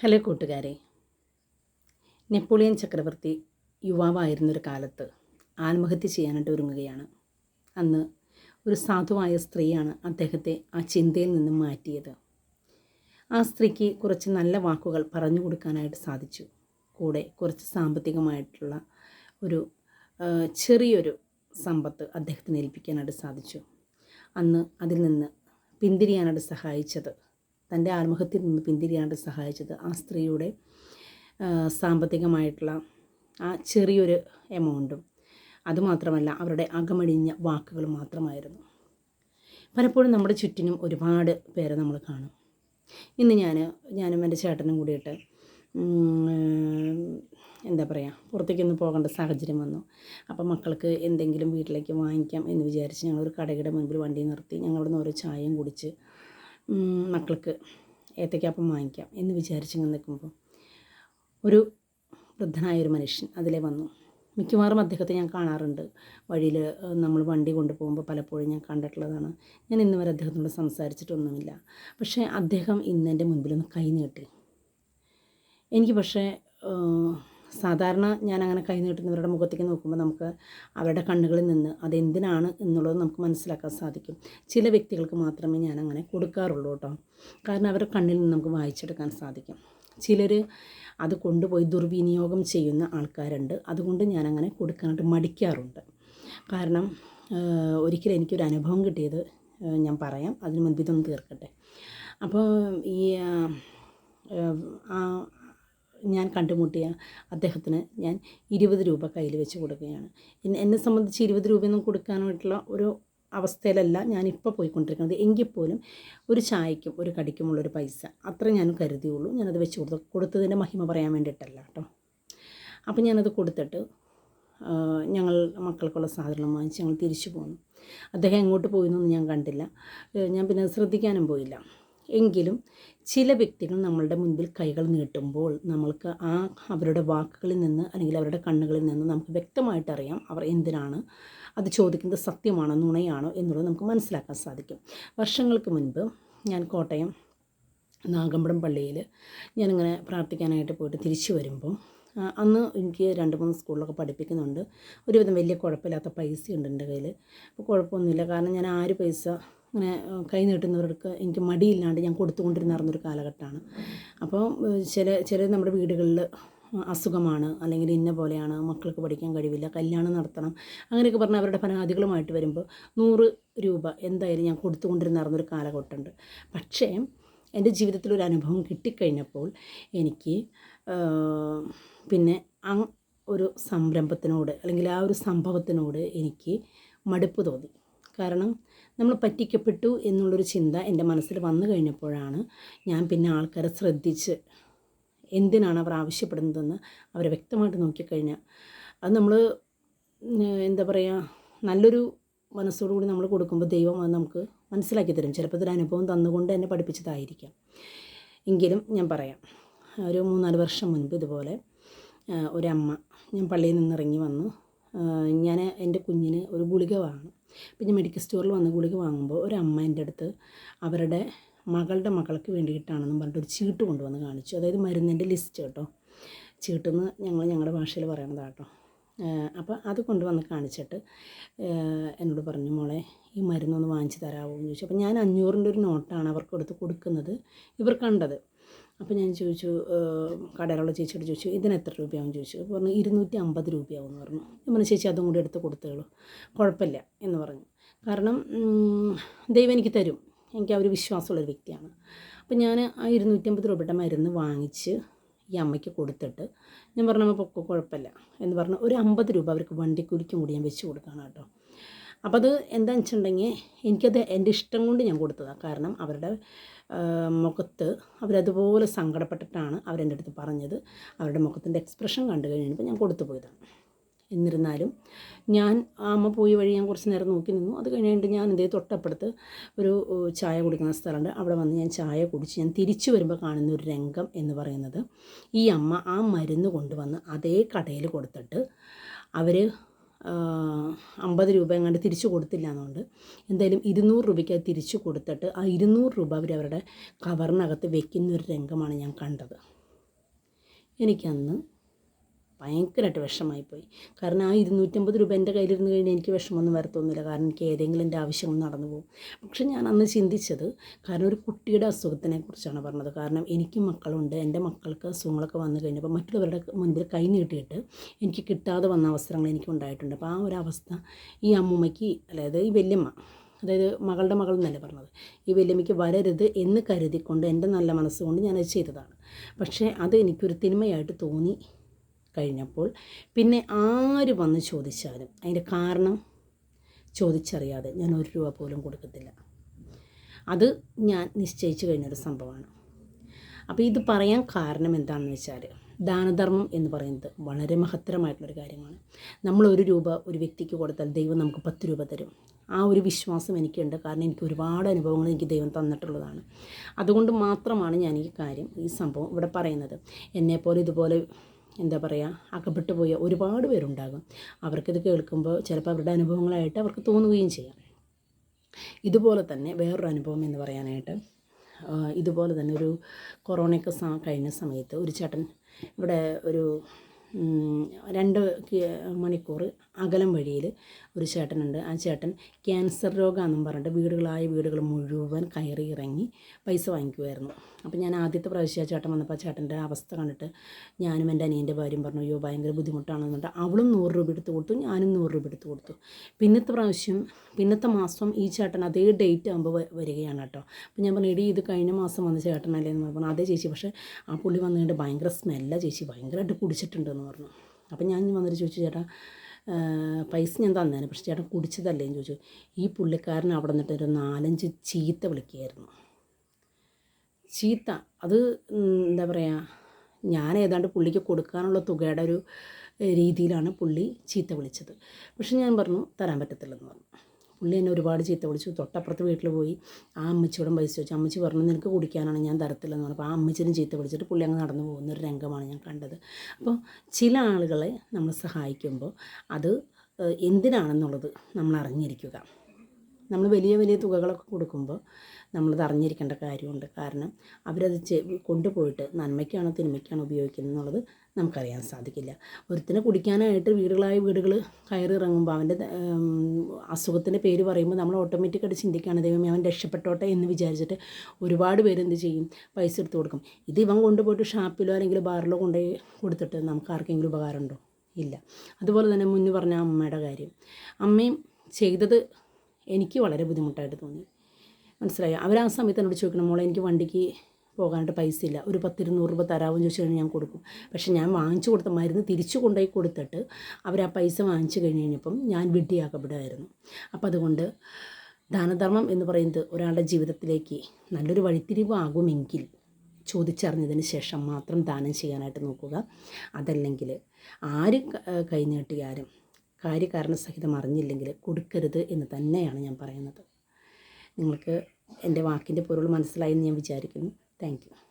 Hello കൂട്ടുകാരെ. Napoleon ചക്രവർത്തി യുവാവായിരുന്നൊരു കാലത്ത് ആത്മഹത്യ ചെയ്യാനായിട്ട് ഒരുങ്ങുകയാണ്. അന്ന് ഒരു സാധുവായ സ്ത്രീയാണ് അദ്ദേഹത്തെ ആ ചിന്തയിൽ നിന്നും മാറ്റിയത്. ആ സ്ത്രീക്ക് കുറച്ച് നല്ല വാക്കുകൾ പറഞ്ഞു കൊടുക്കാനായിട്ട് സാധിച്ചു. കൂടെ കുറച്ച് സാമ്പത്തികമായിട്ടുള്ള ഒരു ചെറിയൊരു സമ്പത്ത് അദ്ദേഹത്തിന് ഏൽപ്പിക്കാനായിട്ട് സാധിച്ചു. അന്ന് അതിൽ നിന്ന് പിന്തിരിയാനായിട്ട് സഹായിച്ചത് തന്റെ ആത്മഹത്യയിൽ നിന്ന് പിന്തിരിയാണ്ട് സഹായിച്ചത് ആ സ്ത്രീയുടെ സാമ്പത്തികമായിട്ടുള്ള ആ ചെറിയൊരു എമൗണ്ടും. അതുമാത്രമല്ല അവരുടെ അകമടിഞ്ഞ വാക്കുകൾ മാത്രമായിരുന്നു. പലപ്പോഴും നമ്മുടെ ചുറ്റിനും ഒരുപാട് പേരെ നമ്മൾ കാണും. ഇന്ന് ഞാൻ ഞാനും എന്റെ ചേട്ടനും കൂടിയിട്ട് എന്താ പറയുക പുറത്തേക്കൊന്നും പോകേണ്ട സാഹചര്യം വന്നു. അപ്പം മക്കൾക്ക് എന്തെങ്കിലും വീട്ടിലേക്ക് വാങ്ങിക്കാം എന്ന് വിചാരിച്ച് ഞങ്ങളൊരു കടയുടെ മുൻപിൽ വണ്ടി നിർത്തി ഞങ്ങളവിടുന്ന് ഓരോ ചായയും കുടിച്ച് മക്കൾക്ക് ഏത്തയ്ക്കാപ്പം വാങ്ങിക്കാം എന്ന് വിചാരിച്ചിങ്ങനെ നിൽക്കുമ്പോൾ ഒരു വൃദ്ധനായ ഒരു മനുഷ്യൻ അതിലെ വന്നു. മിക്കവാറും അദ്ദേഹത്തെ ഞാൻ കാണാറുണ്ട്. വഴിയിൽ നമ്മൾ വണ്ടി കൊണ്ടുപോകുമ്പോൾ പലപ്പോഴും ഞാൻ കണ്ടിട്ടുള്ളതാണ്. ഞാൻ ഇന്ന് വരെ അദ്ദേഹത്തിനോട് സംസാരിച്ചിട്ടൊന്നുമില്ല. പക്ഷേ അദ്ദേഹം ഇന്ന് എന്റെ മുൻപിലൊന്ന് കൈ നീട്ടി. എനിക്ക് പക്ഷേ സാധാരണ ഞാൻ അങ്ങനെ കൈ നീട്ടുന്നവരുടെ മുഖത്തേക്ക് നോക്കുമ്പോൾ നമുക്ക് അവരുടെ കണ്ണുകളിൽ നിന്ന് അതെന്തിനാണ് എന്നുള്ളത് നമുക്ക് മനസ്സിലാക്കാൻ സാധിക്കും. ചില വ്യക്തികൾക്ക് മാത്രമേ ഞാൻ അങ്ങനെ കൊടുക്കാറുള്ളൂ കേട്ടോ. കാരണം അവരുടെ കണ്ണിൽ നിന്ന് നമുക്ക് വായിച്ചെടുക്കാൻ സാധിക്കും. ചിലർ അത് കൊണ്ടുപോയി ദുർവിനിയോഗം ചെയ്യുന്ന ആൾക്കാരുണ്ട്. അതുകൊണ്ട് ഞാൻ അങ്ങനെ കൊടുക്കാനായിട്ട് മടിക്കാറുണ്ട്. കാരണം ഒരിക്കലും എനിക്കൊരു അനുഭവം കിട്ടിയത് ഞാൻ പറയാം. അതിന് മുൻപ് ഇതൊന്ന് തീർക്കട്ടെ. അപ്പോൾ ഈ ഞാൻ കണ്ടുമുട്ടിയ അദ്ദേഹത്തിന് ഞാൻ ഇരുപത് രൂപ കയ്യിൽ വെച്ച് കൊടുക്കുകയാണ്. എന്നെ സംബന്ധിച്ച് ഇരുപത് രൂപയൊന്നും കൊടുക്കാനായിട്ടുള്ള ഒരു അവസ്ഥയിലല്ല ഞാനിപ്പോൾ പോയിക്കൊണ്ടിരിക്കുന്നത്. എങ്കിൽ പോലും ഒരു ചായക്കും ഒരു കടിക്കുമുള്ളൊരു പൈസ അത്ര ഞാൻ കരുതിയുള്ളൂ. ഞാനത് വെച്ച് കൊടുത്തു കൊടുത്തതിന്റെ മഹിമ പറയാൻ വേണ്ടിയിട്ടല്ല കേട്ടോ. അപ്പം ഞാനത് കൊടുത്തിട്ട് ഞങ്ങൾ മക്കൾക്കുള്ള സാധനം വാങ്ങിച്ച് ഞങ്ങൾ തിരിച്ചു പോന്നു. അദ്ദേഹം എങ്ങോട്ട് പോയെന്നൊന്നും ഞാൻ കണ്ടില്ല. ഞാൻ പിന്നെ ശ്രദ്ധിക്കാനും പോയില്ല. എങ്കിലും ചില വ്യക്തികൾ നമ്മളുടെ മുൻപിൽ കൈകൾ നീട്ടുമ്പോൾ നമ്മൾക്ക് ആ അവരുടെ വാക്കുകളിൽ നിന്ന് അല്ലെങ്കിൽ അവരുടെ കണ്ണുകളിൽ നിന്ന് നമുക്ക് വ്യക്തമായിട്ട് അറിയാം അവർ എന്തിനാണ് അത് ചോദിക്കുന്നത് സത്യമാണോ നുണയാണോ എന്നുള്ളത് നമുക്ക് മനസ്സിലാക്കാൻ സാധിക്കും. വർഷങ്ങൾക്ക് മുൻപ് ഞാൻ കോട്ടയം നാഗമ്പടം പള്ളിയിൽ ഞാനിങ്ങനെ പ്രാർത്ഥിക്കാനായിട്ട് പോയിട്ട് തിരിച്ചു വരുമ്പോൾ അന്ന് എനിക്ക് രണ്ട് മൂന്ന് സ്കൂളിലൊക്കെ പഠിപ്പിക്കുന്നുണ്ട്. ഒരുവിധം വലിയ കുഴപ്പമില്ലാത്ത പൈസ ഉണ്ട് എന്റെ കയ്യിൽ. അപ്പോൾ കുഴപ്പമൊന്നുമില്ല. കാരണം ഞാൻ ആര് പൈസ ഇങ്ങനെ കൈ നീട്ടുന്നവർക്ക് എനിക്ക് മടിയില്ലാണ്ട് ഞാൻ കൊടുത്തുകൊണ്ടിരുന്നായിരുന്നൊരു കാലഘട്ടമാണ്. അപ്പോൾ ചില ചില നമ്മുടെ വീടുകളിൽ അസുഖമാണ് അല്ലെങ്കിൽ ഇന്ന പോലെയാണ് മക്കൾക്ക് പഠിക്കാൻ കഴിവില്ല കല്യാണം നടത്തണം അങ്ങനെയൊക്കെ പറഞ്ഞ് അവരുടെ പരാതികളുമായിട്ട് വരുമ്പോൾ നൂറ് രൂപ എന്തായാലും ഞാൻ കൊടുത്തുകൊണ്ടിരുന്നായിരുന്നൊരു കാലഘട്ടമുണ്ട്. പക്ഷേ എന്റെ ജീവിതത്തിൽ ഒരു അനുഭവം കിട്ടിക്കഴിഞ്ഞപ്പോൾ എനിക്ക് പിന്നെ ഒരു സംരംഭത്തിനോട് അല്ലെങ്കിൽ ആ ഒരു സംഭവത്തിനോട് എനിക്ക് മടുപ്പ് തോന്നി. കാരണം നമ്മൾ പറ്റിക്കപ്പെട്ടു എന്നുള്ളൊരു ചിന്ത എന്റെ മനസ്സിൽ വന്നു കഴിഞ്ഞപ്പോഴാണ് ഞാൻ പിന്നെ ആൾക്കാരെ ശ്രദ്ധിച്ച് എന്തിനാണ് അവർ ആവശ്യപ്പെടുന്നതെന്ന് അവരെ വ്യക്തമായിട്ട് നോക്കിക്കഴിഞ്ഞാൽ അത് നമ്മൾ എന്താ പറയുക നല്ലൊരു മനസ്സോടുകൂടി നമ്മൾ കൊടുക്കുമ്പോൾ ദൈവം അത് നമുക്ക് മനസ്സിലാക്കി തരും. ചിലപ്പോൾ ഇതൊരു അനുഭവം തന്നുകൊണ്ട് എന്നെ പഠിപ്പിച്ചതായിരിക്കാം. എങ്കിലും ഞാൻ പറയാം ഒരു മൂന്നാൽ വർഷം മുൻപ് ഇതുപോലെ ഒരമ്മ ഞാൻ പള്ളിയിൽ നിന്ന് ഇറങ്ങി വന്നു ഞാൻ എന്റെ കുഞ്ഞിന് ഒരു ഗുളിക വാങ്ങണം ഞാൻ മെഡിക്കൽ സ്റ്റോറിൽ വന്ന് ഗുളിക വാങ്ങുമ്പോൾ ഒരു അമ്മ എന്റെ അടുത്ത് അവരുടെ മകളുടെ മകൾക്ക് വേണ്ടിയിട്ടാണെന്നും പറഞ്ഞിട്ട് ഒരു ചീട്ട് കൊണ്ടുവന്ന് കാണിച്ചു. അതായത് മരുന്നിന്റെ ലിസ്റ്റ് കേട്ടോ. ചീട്ടെന്ന് ഞങ്ങൾ ഞങ്ങളുടെ ഭാഷയിൽ പറയണതാണ് കേട്ടോ. അപ്പോൾ അത് കൊണ്ടുവന്ന് കാണിച്ചിട്ട് എന്നോട് പറഞ്ഞു മോളെ ഈ മരുന്നൊന്ന് വാങ്ങിച്ച് തരാമോ എന്ന് ചോദിച്ചു. അപ്പോൾ ഞാൻ അഞ്ഞൂറിന്റെ ഒരു നോട്ടാണ് അവർക്ക് എടുത്ത് കൊടുക്കുന്നത് ഇവർ കണ്ടത്. അപ്പോൾ ഞാൻ ചോദിച്ചു കടയിലുള്ള ചേച്ചിയോട് ചോദിച്ചു ഇതിന് എത്ര രൂപയാവും? ചോദിച്ചു. അപ്പോൾ പറഞ്ഞു ഇരുന്നൂറ്റി അമ്പത് രൂപയാവും എന്ന് പറഞ്ഞു ഞാൻ ചേച്ചി അതും കൂടി എടുത്ത് കൊടുത്തോളൂ കുഴപ്പമില്ല എന്ന് പറഞ്ഞു. കാരണം ദൈവം എനിക്ക് തരും. എനിക്ക് ആ ഒരു വിശ്വാസമുള്ളൊരു വ്യക്തിയാണ്. അപ്പോൾ ഞാൻ ആ ഇരുന്നൂറ്റമ്പത് രൂപയുടെ മരുന്ന് വാങ്ങിച്ച് ഈ അമ്മയ്ക്ക് കൊടുത്തിട്ട് ഞാൻ പറഞ്ഞു പൊക്കോ കുഴപ്പമില്ല. എന്ന് പറഞ്ഞു. ഒരു അമ്പത് രൂപ അവർക്ക് വണ്ടിക്കൂലിക്കും കൂടി ഞാൻ വെച്ച് കൊടുക്കാനാട്ടോ അപ്പോൾ അത് എന്താണെന്ന് വെച്ചിട്ടുണ്ടെങ്കിൽ എനിക്കത് എന്റെ ഇഷ്ടം കൊണ്ട് ഞാൻ കൊടുത്തതാണ് കാരണം അവരുടെ മുഖത്ത് അവരതുപോലെ സങ്കടപ്പെട്ടിട്ടാണ് അവരെന്റെ അടുത്ത് പറഞ്ഞത്. അവരുടെ മുഖത്തിന്റെ എക്സ്പ്രഷൻ കണ്ടു കഴിഞ്ഞപ്പോൾ ഞാൻ കൊടുത്തു പോയതാണ്. എന്നിരുന്നാലും ഞാൻ അമ്മ പോയി വഴി ഞാൻ കുറച്ച് നേരം നോക്കി നിന്നു. അത് കഴിഞ്ഞിട്ട് ഞാൻ എന്തേ തൊട്ടപ്പുറത്ത് ഒരു ചായ കുടിക്കുന്ന സ്ഥലമുണ്ട്. അവിടെ വന്ന് ഞാൻ ചായ കുടിച്ച് ഞാൻ തിരിച്ചു വരുമ്പോൾ കാണുന്ന ഒരു രംഗം എന്ന് പറയുന്നത് ഈ അമ്മ ആ മരുന്ന് കൊണ്ടുവന്ന് അതേ കടയിൽ കൊടുത്തിട്ട് അവർ അമ്പത് രൂപ എങ്ങാണ്ട് തിരിച്ചു കൊടുത്തില്ല എന്നുകൊണ്ട് എന്തായാലും ഇരുന്നൂറ് രൂപയ്ക്ക് അത് തിരിച്ചു കൊടുത്തിട്ട് ആ ഇരുന്നൂറ് രൂപ അവർ അവരുടെ കവറിനകത്ത് വെക്കുന്ന ഒരു രംഗമാണ് ഞാൻ കണ്ടത്. എനിക്കന്ന് ഭയങ്കരമായിട്ട് വിഷമായിപ്പോയി കാരണം ആ ഇരുന്നൂറ്റമ്പത് രൂപ എന്റെ കയ്യിലിരുന്ന് കഴിഞ്ഞാൽ എനിക്ക് വിഷമമൊന്നും വരത്തൊന്നുമില്ല. കാരണം എനിക്ക് ഏതെങ്കിലും എന്റെ ആവശ്യങ്ങൾ നടന്നു പോകും. പക്ഷെ ഞാൻ അന്ന് ചിന്തിച്ചത് കാരണം ഒരു കുട്ടിയുടെ അസുഖത്തിനെ കുറിച്ചാണ് പറഞ്ഞത്. കാരണം എനിക്ക് മക്കളുണ്ട്. എന്റെ മക്കൾക്ക് അസുഖങ്ങളൊക്കെ വന്നു കഴിഞ്ഞപ്പോൾ മറ്റുള്ളവരുടെ മുൻപിൽ കൈ നീട്ടിയിട്ട് എനിക്ക് കിട്ടാതെ വന്ന അവസരങ്ങൾ എനിക്ക് ഉണ്ടായിട്ടുണ്ട്. അപ്പോൾ ആ ഒരു അവസ്ഥ ഈ അമ്മൂമ്മയ്ക്ക് അതായത് ഈ വല്യമ്മ അതായത് മകളുടെ മകൾ എന്നല്ലേ പറഞ്ഞത് ഈ വല്യമ്മയ്ക്ക് വരരുത് എന്ന് കരുതിക്കൊണ്ട് എന്റെ നല്ല മനസ്സുകൊണ്ട് ഞാനത് ചെയ്തതാണ്. പക്ഷേ അത് എനിക്കൊരു തിന്മയായിട്ട് തോന്നി. കഴിഞ്ഞപ്പോൾ പിന്നെ ആര് വന്ന് ചോദിച്ചാലും അതിന്റെ കാരണം ചോദിച്ചറിയാതെ ഞാൻ ഒരു രൂപ പോലും കൊടുക്കത്തില്ല. അത് ഞാൻ നിശ്ചയിച്ചു കഴിഞ്ഞൊരു സംഭവമാണ്. അപ്പോൾ ഇത് പറയാൻ കാരണം എന്താണെന്ന് വെച്ചാൽ ദാനധർമ്മം എന്ന് പറയുന്നത് വളരെ മഹത്തരമായിട്ടുള്ളൊരു കാര്യമാണ്. നമ്മൾ ഒരു രൂപ ഒരു വ്യക്തിക്ക് കൊടുത്താൽ ദൈവം നമുക്ക് പത്ത് രൂപ തരും. ആ ഒരു വിശ്വാസം എനിക്കുണ്ട്. കാരണം എനിക്ക് ഒരുപാട് അനുഭവങ്ങൾ എനിക്ക് ദൈവം തന്നിട്ടുള്ളതാണ്. അതുകൊണ്ട് മാത്രമാണ് ഞാൻ ഈ കാര്യം ഈ സംഭവം ഇവിടെ പറയുന്നത്. എന്നെപ്പോലെ ഇതുപോലെ എന്താ പറയുക അകപ്പെട്ടു പോയ ഒരുപാട് പേരുണ്ടാകും. അവർക്കിത് കേൾക്കുമ്പോൾ ചിലപ്പോൾ അവരുടെ അനുഭവങ്ങളായിട്ട് അവർക്ക് തോന്നുകയും ചെയ്യാം. ഇതുപോലെ തന്നെ വേറൊരു അനുഭവം എന്ന് പറയാനായിട്ട് ഇതുപോലെ തന്നെ ഒരു കൊറോണയൊക്കെ സ കഴിഞ്ഞ സമയത്ത് ഒരു ചേട്ടൻ ഇവിടെ ഒരു രണ്ട് മണിക്കൂർ അകലം വഴിയിൽ ഒരു ചേട്ടനുണ്ട്. ആ ചേട്ടൻ ക്യാൻസർ രോഗമാണെന്നും പറഞ്ഞിട്ട് വീടുകളായ വീടുകൾ മുഴുവൻ കയറി ഇറങ്ങി പൈസ വാങ്ങിക്കുമായിരുന്നു അപ്പോൾ ഞാൻ ആദ്യത്തെ പ്രാവശ്യം ആ ചേട്ടൻ വന്നപ്പോൾ ആ ചേട്ടന്റെ അവസ്ഥ കണ്ടിട്ട് ഞാനും എന്റെ അനിയന്റെ ഭാര്യയും പറഞ്ഞു അയ്യോ ഭയങ്കര ബുദ്ധിമുട്ടാണെന്ന് പറഞ്ഞിട്ട് അവളും നൂറ് രൂപ എടുത്ത് കൊടുത്തു ഞാനും നൂറ് രൂപ എടുത്ത് കൊടുത്തു. പിന്നത്തെ പ്രാവശ്യം പിന്നത്തെ മാസം ഈ ചേട്ടൻ അതേ ഡേറ്റ് ആകുമ്പോൾ വരികയാണ് കേട്ടോ. അപ്പോൾ ഞാൻ പറഞ്ഞു എടി ഇത് കഴിഞ്ഞ മാസം വന്ന ചേട്ടനല്ലേ? എന്ന് പറഞ്ഞു. അതേ ചേച്ചി പക്ഷേ ആ പുള്ളി വന്നുകൊണ്ട് ഭയങ്കര സ്മെല്ലാണ് ചേച്ചി ഭയങ്കരമായിട്ട് കുടിച്ചിട്ടുണ്ടെന്ന് പറഞ്ഞു. അപ്പം ഞാൻ വന്നിട്ട് ചോദിച്ചു ചേട്ടാ പൈസ ഞാൻ തന്നേനെ പക്ഷേ ചേട്ടൻ കുടിച്ചതല്ലേന്ന് ചോദിച്ചു. ഈ പുള്ളിക്കാരൻ അവിടെ നിന്നിട്ട് ഒരു നാലഞ്ച് ചീത്ത വിളിക്കുകയായിരുന്നു. ചീത്ത. അത് എന്താ പറയുക ഞാൻ ഏതാണ്ട് പുള്ളിക്ക് കൊടുക്കാനുള്ള തുകയുടെ ഒരു രീതിയിലാണ് പുള്ളി ചീത്ത വിളിച്ചത്. പക്ഷെ ഞാൻ പറഞ്ഞു തരാൻ പറ്റത്തില്ലെന്ന് പറഞ്ഞു. പുള്ളി എന്നെ ഒരുപാട് ചീത്ത വിളിച്ചു. തൊട്ടപ്പുറത്ത് വീട്ടിൽ പോയി ആ അമ്മച്ചിയോടും പൈസ ചോദിച്ചു. അമ്മച്ചി പറഞ്ഞു നിനക്ക് കുടിക്കാനാണ് ഞാൻ തരത്തില്ലെന്ന് പറഞ്ഞപ്പോൾ ആ അമ്മച്ചിനും ചീത്ത വിളിച്ചിട്ട് പുള്ളി അങ്ങ് നടന്നു പോകുന്ന ഒരു രംഗമാണ് ഞാൻ കണ്ടത്. അപ്പോൾ ചില ആളുകളെ നമ്മൾ സഹായിക്കുമ്പോൾ അത് എന്തിനാണെന്നുള്ളത് നമ്മൾ അറിഞ്ഞിരിക്കുക നമ്മൾ വലിയ വലിയ തുകകളൊക്കെ കൊടുക്കുമ്പോൾ നമ്മളത് അറിഞ്ഞിരിക്കേണ്ട കാര്യമുണ്ട്. കാരണം അവരത് കൊണ്ടുപോയിട്ട് നന്മയ്ക്കാണോ തിന്മയ്ക്കാണോ ഉപയോഗിക്കുന്നത് എന്നുള്ളത് നമുക്കറിയാൻ സാധിക്കില്ല. ഒരുത്തിനെ കുടിക്കാനായിട്ട് വീടുകളായ വീടുകൾ കയറി ഇറങ്ങുമ്പോൾ അവന്റെ അസുഖത്തിന്റെ പേര് പറയുമ്പോൾ നമ്മൾ ഓട്ടോമാറ്റിക്കായിട്ട് ചിന്തിക്കുകയാണ് ദൈവമേ അവൻ രക്ഷപ്പെട്ടോട്ടെ എന്ന് വിചാരിച്ചിട്ട് ഒരുപാട് പേര് എന്ത് ചെയ്യും? പൈസ എടുത്ത് കൊടുക്കും. ഇത് ഇവൻ കൊണ്ടുപോയിട്ട് ഷാപ്പിലോ അല്ലെങ്കിൽ ബാറിലോ കൊണ്ടുപോയി കൊടുത്തിട്ട് നമുക്ക് ആർക്കെങ്കിലും ഉപകാരമുണ്ടോ? ഇല്ല. അതുപോലെ തന്നെ മുന്നേ പറഞ്ഞ അമ്മയുടെ കാര്യം. അമ്മയും ചെയ്തത് എനിക്ക് വളരെ ബുദ്ധിമുട്ടായിട്ട് തോന്നി. മനസ്സിലായോ? അവർ ആ സമയത്ത് എന്നോട് ചോദിക്കണം മോളെ എനിക്ക് വണ്ടിക്ക് പോകാനായിട്ട് പൈസ ഇല്ല. ഒരു പത്തിരുന്നൂറ് രൂപ തരാമെന്ന് ചോദിച്ചു കഴിഞ്ഞാൽ ഞാൻ കൊടുക്കും. പക്ഷേ ഞാൻ വാങ്ങിച്ചു കൊടുത്ത മരുന്ന് തിരിച്ചു കൊണ്ടുപോയി കൊടുത്തിട്ട് അവർ ആ പൈസ വാങ്ങിച്ചു കഴിഞ്ഞ് കഴിഞ്ഞപ്പം ഞാൻ വിഡ്ഢിയാക്കപ്പെടുമായിരുന്നു അപ്പോൾ അതുകൊണ്ട് ദാനധർമ്മം എന്ന് പറയുന്നത് ഒരാളുടെ ജീവിതത്തിലേക്ക് നല്ലൊരു വഴിത്തിരിവാകുമെങ്കിൽ ചോദിച്ചറിഞ്ഞതിന് ശേഷം മാത്രം ദാനം ചെയ്യാനായിട്ട് നോക്കുക. അതല്ലെങ്കിൽ ആര് കൈനീട്ടിയാലും കാര്യകാരണസഹിതം അറിഞ്ഞില്ലെങ്കിൽ കൊടുക്കരുത് എന്ന് തന്നെയാണ് ഞാൻ പറയുന്നത്. നിങ്ങൾക്ക് എന്റെ വാക്കിന്റെ പൊരുൾ മനസ്സിലായി എന്ന് ഞാൻ വിചാരിക്കുന്നു. താങ്ക്